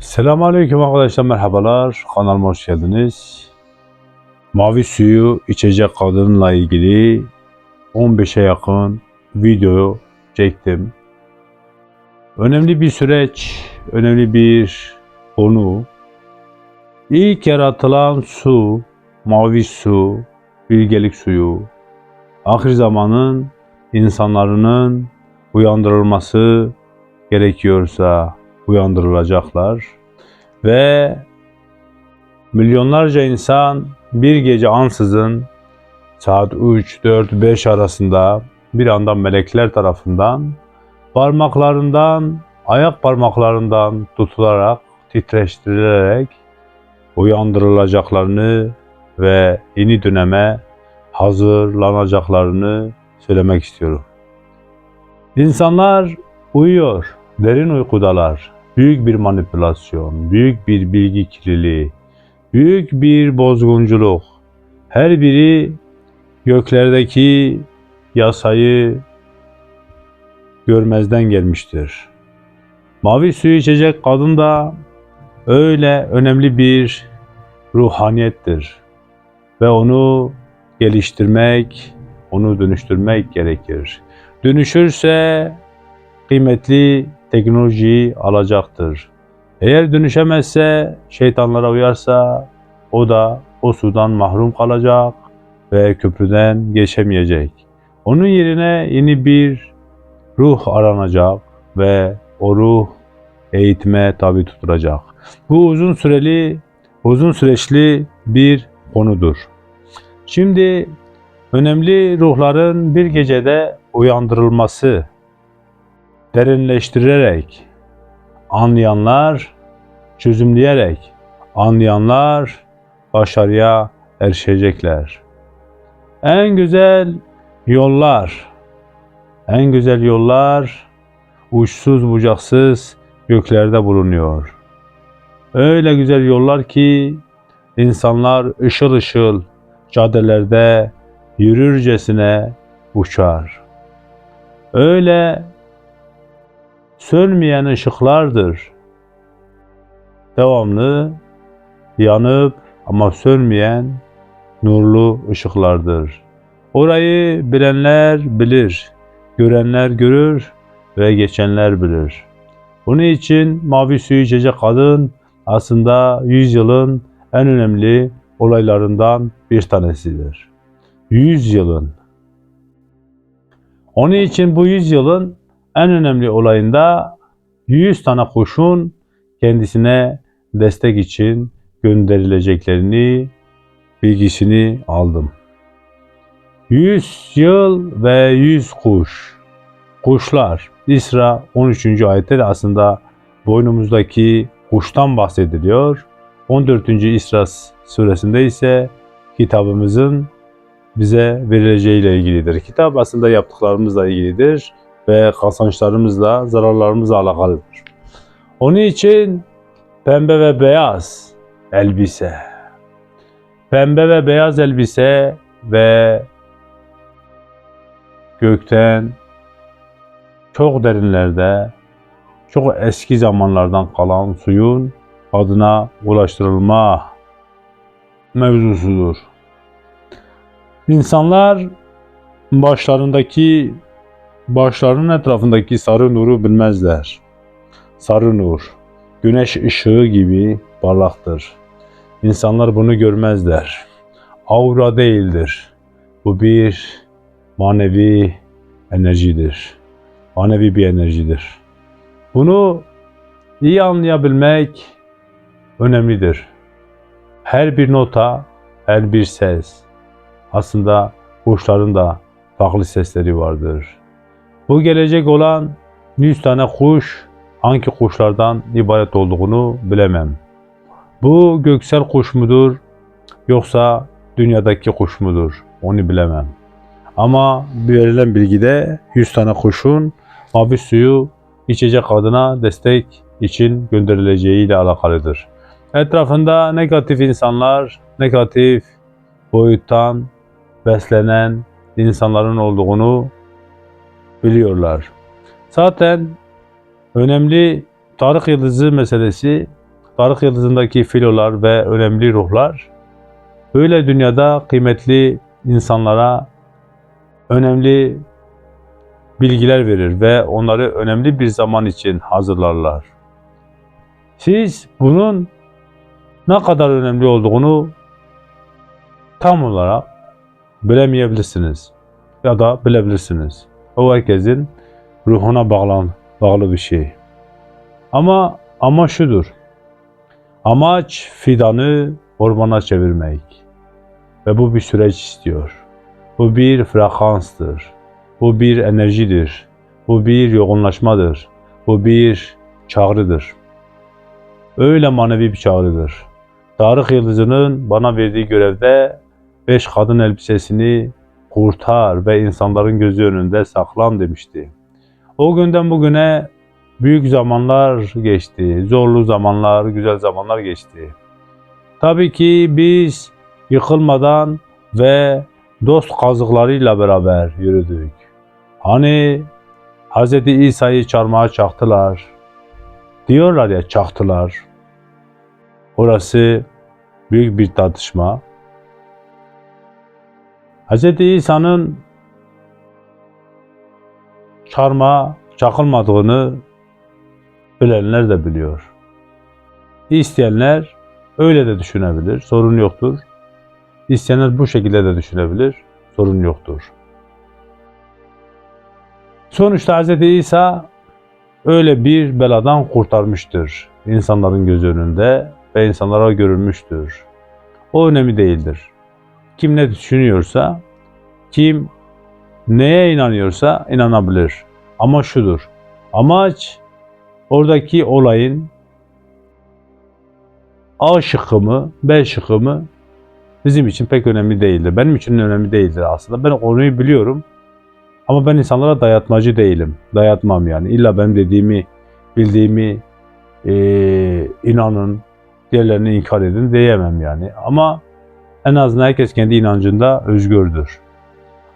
Selamünaleyküm arkadaşlar merhabalar kanalıma hoş geldiniz. Mavi suyu içecek kadınla ilgili 15'e yakın video çektim. Önemli bir süreç, önemli bir konu. İlk yaratılan su, mavi su, bilgelik suyu, ahir zamanın insanların uyandırılması gerekiyorsa uyandırılacaklar ve milyonlarca insan bir gece ansızın saat 3, 4, 5 arasında bir anda melekler tarafından parmaklarından, ayak parmaklarından tutularak, titreştirilerek uyandırılacaklarını ve yeni döneme hazırlanacaklarını söylemek istiyorum. İnsanlar uyuyor, derin uykudalar. Büyük bir manipülasyon, büyük bir bilgi kirliliği, büyük bir bozgunculuk. Her biri göklerdeki yasayı görmezden gelmiştir. Mavi suyu içecek kadın da öyle önemli bir ruhaniyettir. Ve onu geliştirmek, onu dönüştürmek gerekir. Dönüşürse kıymetli teknolojiyi alacaktır. Eğer dönüşemezse, şeytanlara uyarsa o da o sudan mahrum kalacak ve köprüden geçemeyecek. Onun yerine yeni bir ruh aranacak ve o ruh eğitime tabi tutulacak. Bu uzun süreli, uzun süreçli bir konudur. Şimdi önemli ruhların bir gecede uyandırılması derinleştirerek, anlayanlar çözümleyerek, anlayanlar başarıya erişecekler. En güzel yollar, en güzel yollar uçsuz bucaksız göklerde bulunuyor. Öyle güzel yollar ki insanlar ışıl ışıl caddelerde yürürcesine uçar. Öyle sönmeyen ışıklardır. Devamlı yanıp ama sönmeyen nurlu ışıklardır. Orayı bilenler bilir, görenler görür ve geçenler bilir. Bunun için mavi suyu içecek kadın aslında yüzyılın en önemli olaylarından bir tanesidir. Yüzyılın. Onun için bu yüzyılın en önemli olayında 100 tane kuşun kendisine destek için gönderileceklerini bilgisini aldım. 100 yıl ve 100 kuş. Kuşlar. İsra 13. ayette de aslında boynumuzdaki kuştan bahsediliyor. 14. İsra suresinde ise kitabımızın bize verileceğiyle ilgilidir. Kitap aslında yaptıklarımızla ilgilidir ve kazançlarımızla, zararlarımızla alakalıdır. Onun için pembe ve beyaz elbise, pembe ve beyaz elbise ve gökten çok derinlerde, çok eski zamanlardan kalan suyun adına ulaştırılma mevzusudur. İnsanlar başlarındaki başlarının etrafındaki sarı nuru bilmezler. Sarı nur, güneş ışığı gibi parlaktır. İnsanlar bunu görmezler. Aura değildir. Bu bir manevi enerjidir. Manevi bir enerjidir. Bunu iyi anlayabilmek önemlidir. Her bir nota, her bir ses aslında kuşların da farklı sesleri vardır. Bu gelecek olan 100 tane kuş hangi kuşlardan ibaret olduğunu bilemem. Bu göksel kuş mudur yoksa dünyadaki kuş mudur onu bilemem. Ama verilen bilgide 100 tane kuşun mavi suyu içecek adına destek için gönderileceği ile alakalıdır. Etrafında negatif insanlar, negatif boyuttan beslenen insanların olduğunu biliyorlar. Zaten önemli Tarık Yıldızı meselesi Tarık Yıldızı'ndaki filolar ve önemli ruhlar böyle dünyada kıymetli insanlara önemli bilgiler verir ve onları önemli bir zaman için hazırlarlar. Siz bunun ne kadar önemli olduğunu tam olarak bilemeyebilirsiniz ya da bilebilirsiniz. O herkesin ruhuna bağlan, bağlı bir şey. Ama ama şudur. Amaç fidanı ormana çevirmek. Ve bu bir süreç istiyor. Bu bir frekanstır. Bu bir enerjidir. Bu bir yoğunlaşmadır. Bu bir çağrıdır. Öyle manevi bir çağrıdır. Tarık Yıldızı'nın bana verdiği görevde beş kadın elbisesini kurtar ve insanların gözü önünde saklan demişti. O günden bugüne büyük zamanlar geçti, zorlu zamanlar, güzel zamanlar geçti. Tabii ki biz yıkılmadan ve dost kazıklarıyla beraber yürüdük. Hani Hz. İsa'yı çarmıha çaktılar. Diyorlar ya çaktılar. Orası büyük bir tartışma. Hz. İsa'nın çarmıha çakılmadığını bilenler de biliyor. İsteyenler öyle de düşünebilir, sorun yoktur. İsteyenler bu şekilde de düşünebilir, sorun yoktur. Sonuçta Hz. İsa öyle bir beladan kurtarmıştır. insanların göz önünde ve insanlara görülmüştür. O önemli değildir. Kim ne düşünüyorsa, kim neye inanıyorsa inanabilir. Ama şudur, amaç oradaki olayın A şıkkı mı, B şıkkı mı bizim için pek önemli değildir. Benim için önemli değildir aslında. Ben konuyu biliyorum. Ama ben insanlara dayatmacı değilim. Dayatmam yani. İlla benim dediğimi, bildiğimi e, inanın, diğerlerini inkar edin diyemem yani. Ama en azından herkes kendi inancında özgürdür.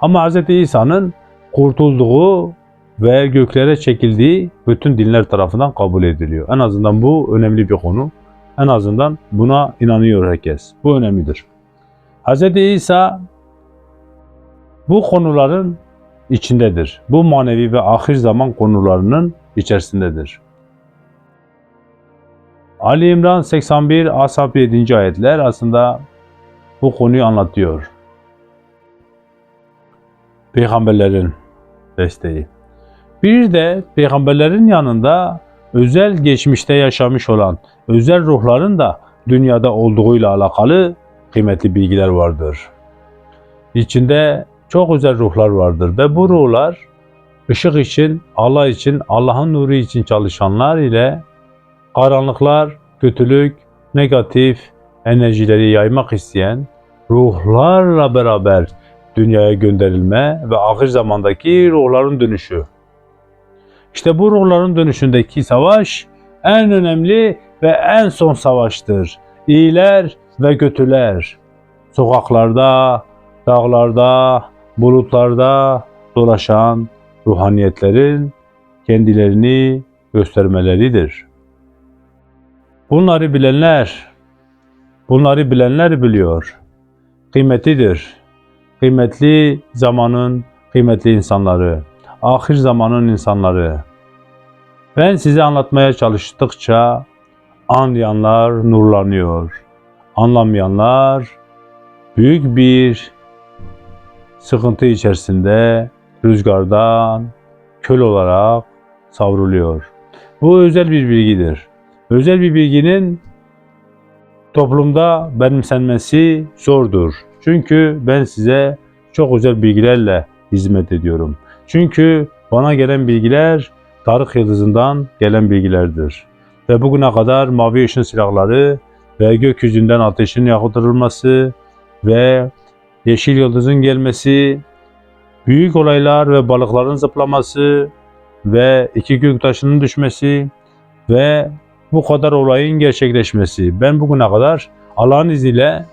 Ama Hz. İsa'nın kurtulduğu ve göklere çekildiği bütün dinler tarafından kabul ediliyor. En azından bu önemli bir konu. En azından buna inanıyor herkes. Bu önemlidir. Hz. İsa bu konuların içindedir. Bu manevi ve ahir zaman konularının içerisindedir. Ali İmran 81 Ashab 7. ayetler aslında bu konuyu anlatıyor. Peygamberlerin desteği. Bir de peygamberlerin yanında özel geçmişte yaşamış olan özel ruhların da dünyada olduğuyla alakalı kıymetli bilgiler vardır. İçinde çok özel ruhlar vardır ve bu ruhlar ışık için, Allah için, Allah'ın nuru için çalışanlar ile karanlıklar, kötülük, negatif enerjileri yaymak isteyen ruhlarla beraber dünyaya gönderilme ve ahir zamandaki ruhların dönüşü. İşte bu ruhların dönüşündeki savaş en önemli ve en son savaştır. İyiler ve kötüler sokaklarda, dağlarda, bulutlarda dolaşan ruhaniyetlerin kendilerini göstermeleridir. Bunları bilenler, bunları bilenler biliyor. Kıymetlidir. Kıymetli zamanın kıymetli insanları, ahir zamanın insanları. Ben size anlatmaya çalıştıkça anlayanlar nurlanıyor. Anlamayanlar büyük bir sıkıntı içerisinde rüzgardan köl olarak savruluyor. Bu özel bir bilgidir. Özel bir bilginin toplumda benimsenmesi zordur. Çünkü ben size çok özel bilgilerle hizmet ediyorum. Çünkü bana gelen bilgiler Tarık Yıldızı'ndan gelen bilgilerdir. Ve bugüne kadar mavi ışın silahları ve gökyüzünden ateşin yakıtırılması ve yeşil yıldızın gelmesi, büyük olaylar ve balıkların zıplaması ve iki gök taşının düşmesi ve bu kadar olayın gerçekleşmesi. Ben bugüne kadar Allah'ın izniyle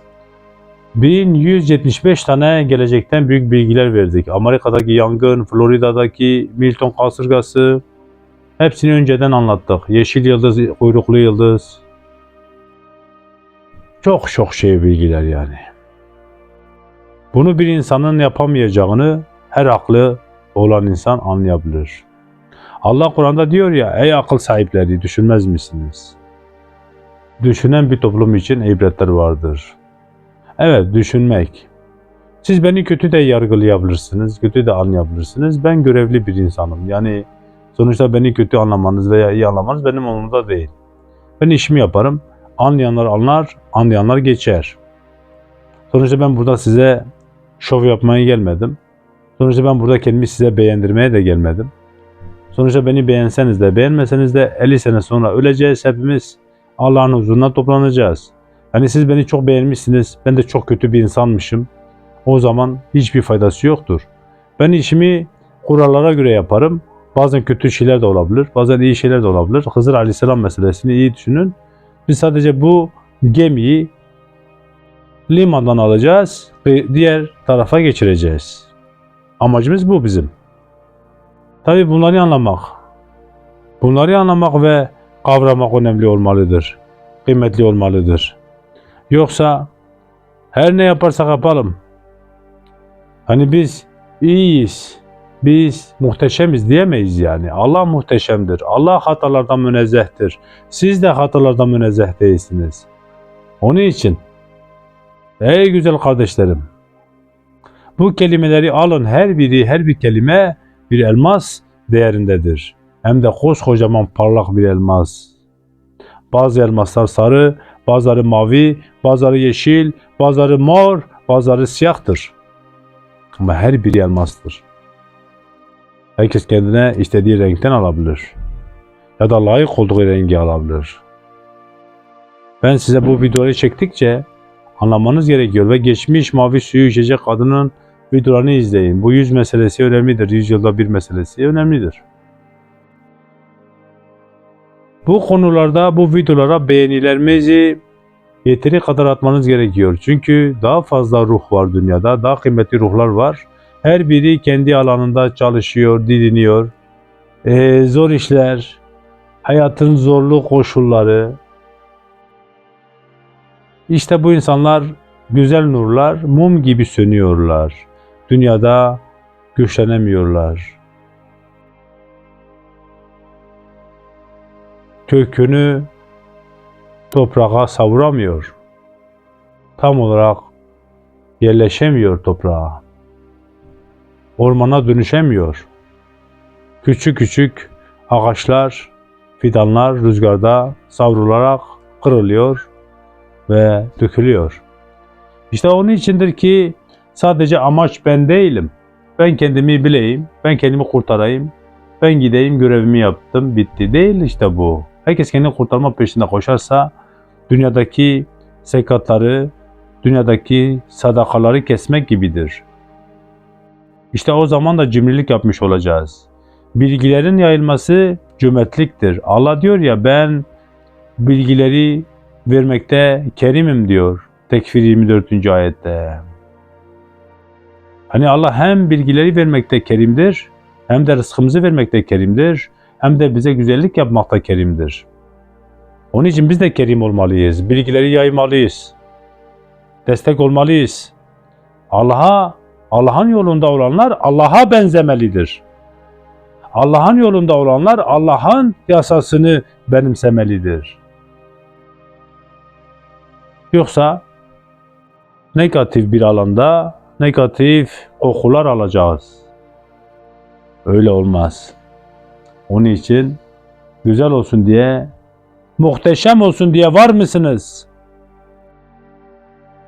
1175 tane gelecekten büyük bilgiler verdik. Amerika'daki yangın, Florida'daki Milton kasırgası hepsini önceden anlattık. Yeşil yıldız, kuyruklu yıldız, Çok çok şey bilgiler yani. Bunu bir insanın yapamayacağını her aklı olan insan anlayabilir. Allah Kur'an'da diyor ya, ey akıl sahipleri düşünmez misiniz? Düşünen bir toplum için ibretler vardır. Evet, düşünmek. Siz beni kötü de yargılayabilirsiniz, kötü de anlayabilirsiniz. Ben görevli bir insanım. Yani sonuçta beni kötü anlamanız veya iyi anlamanız benim umurumda değil. Ben işimi yaparım. Anlayanlar anlar, anlayanlar geçer. Sonuçta ben burada size şov yapmaya gelmedim. Sonuçta ben burada kendimi size beğendirmeye de gelmedim. Sonuçta beni beğenseniz de beğenmeseniz de 50 sene sonra öleceğiz hepimiz. Allah'ın huzuruna toplanacağız. Yani siz beni çok beğenmişsiniz. Ben de çok kötü bir insanmışım. O zaman hiçbir faydası yoktur. Ben işimi kurallara göre yaparım. Bazen kötü şeyler de olabilir. Bazen iyi şeyler de olabilir. Hızır Aleyhisselam meselesini iyi düşünün. Biz sadece bu gemiyi limandan alacağız ve diğer tarafa geçireceğiz. Amacımız bu bizim. Tabii bunları anlamak, bunları anlamak ve kavramak önemli olmalıdır. Kıymetli olmalıdır. Yoksa her ne yaparsak yapalım. Hani biz iyiyiz, biz muhteşemiz diyemeyiz yani. Allah muhteşemdir. Allah hatalardan münezzehtir. Siz de hatalardan münezzeh değilsiniz. Onun için ey güzel kardeşlerim bu kelimeleri alın her biri her bir kelime bir elmas değerindedir. Hem de koskocaman parlak bir elmas. Bazı elmaslar sarı, bazıları mavi, bazıları yeşil, bazıları mor, bazıları siyahtır. Ama her biri elmastır. Herkes kendine istediği renkten alabilir. Ya da layık olduğu rengi alabilir. Ben size bu videoyu çektikçe anlamanız gerekiyor ve geçmiş mavi suyu içecek kadının videolarını izleyin. Bu yüz meselesi önemlidir. Yüz yılda bir meselesi önemlidir. Bu konularda bu videolara beğenilerimizi yeteri kadar atmanız gerekiyor. Çünkü daha fazla ruh var dünyada. Daha kıymetli ruhlar var. Her biri kendi alanında çalışıyor, didiniyor. Ee, zor işler, hayatın zorlu koşulları. İşte bu insanlar güzel nurlar, mum gibi sönüyorlar. Dünyada güçlenemiyorlar. Kökünü toprağa savuramıyor. Tam olarak yerleşemiyor toprağa. Ormana dönüşemiyor. Küçük küçük ağaçlar, fidanlar rüzgarda savrularak kırılıyor ve dökülüyor. İşte onun içindir ki sadece amaç ben değilim. Ben kendimi bileyim, ben kendimi kurtarayım, ben gideyim görevimi yaptım, bitti. Değil işte bu. Herkes kendini kurtarma peşinde koşarsa dünyadaki sekatları, dünyadaki sadakaları kesmek gibidir. İşte o zaman da cimrilik yapmış olacağız. Bilgilerin yayılması cömertliktir. Allah diyor ya ben bilgileri vermekte kerimim diyor. Tekfir 24. ayette. Hani Allah hem bilgileri vermekte kerimdir, hem de rızkımızı vermekte kerimdir, hem de bize güzellik yapmakta kerimdir. Onun için biz de kerim olmalıyız. Bilgileri yaymalıyız. Destek olmalıyız. Allah'a, Allah'ın yolunda olanlar Allah'a benzemelidir. Allah'ın yolunda olanlar Allah'ın yasasını benimsemelidir. Yoksa negatif bir alanda negatif kokular alacağız. Öyle olmaz. Onun için güzel olsun diye, muhteşem olsun diye var mısınız?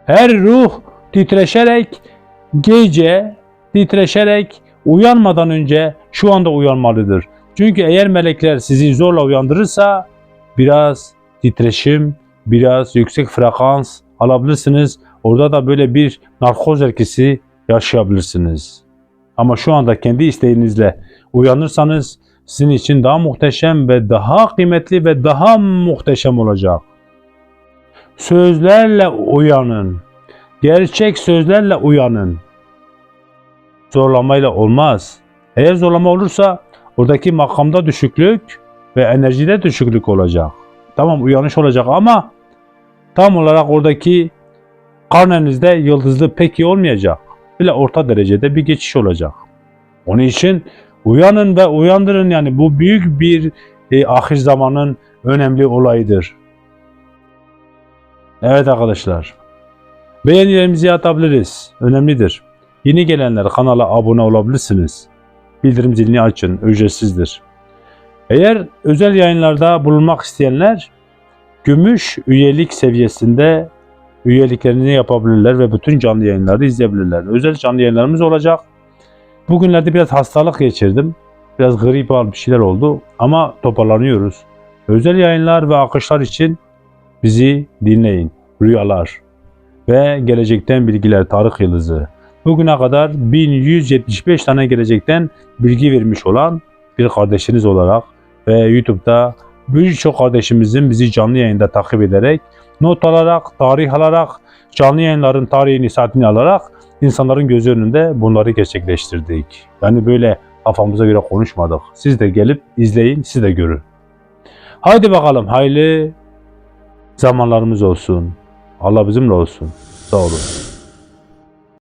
Her ruh titreşerek gece titreşerek uyanmadan önce şu anda uyanmalıdır. Çünkü eğer melekler sizi zorla uyandırırsa biraz titreşim, biraz yüksek frekans alabilirsiniz. Orada da böyle bir narkoz etkisi yaşayabilirsiniz. Ama şu anda kendi isteğinizle uyanırsanız sizin için daha muhteşem ve daha kıymetli ve daha muhteşem olacak. Sözlerle uyanın. Gerçek sözlerle uyanın. Zorlamayla olmaz. Eğer zorlama olursa oradaki makamda düşüklük ve enerjide düşüklük olacak. Tamam uyanış olacak ama tam olarak oradaki karnenizde yıldızlı pek iyi olmayacak. Bile orta derecede bir geçiş olacak. Onun için uyanın ve uyandırın yani bu büyük bir e, ahir zamanın önemli olayıdır. Evet arkadaşlar. Beğenilerimizi atabiliriz. Önemlidir. Yeni gelenler kanala abone olabilirsiniz. Bildirim zilini açın. Ücretsizdir. Eğer özel yayınlarda bulunmak isteyenler gümüş üyelik seviyesinde üyeliklerini yapabilirler ve bütün canlı yayınları izleyebilirler. Özel canlı yayınlarımız olacak. Bugünlerde biraz hastalık geçirdim. Biraz grip al bir şeyler oldu ama toparlanıyoruz. Özel yayınlar ve akışlar için bizi dinleyin. Rüyalar ve gelecekten bilgiler Tarık Yıldızı. Bugüne kadar 1175 tane gelecekten bilgi vermiş olan bir kardeşiniz olarak ve YouTube'da birçok kardeşimizin bizi canlı yayında takip ederek, not alarak, tarih alarak, canlı yayınların tarihini, saatini alarak insanların gözü önünde bunları gerçekleştirdik. Yani böyle kafamıza göre konuşmadık. Siz de gelip izleyin, siz de görün. Haydi bakalım hayırlı zamanlarımız olsun. Allah bizimle olsun. Sağ olun.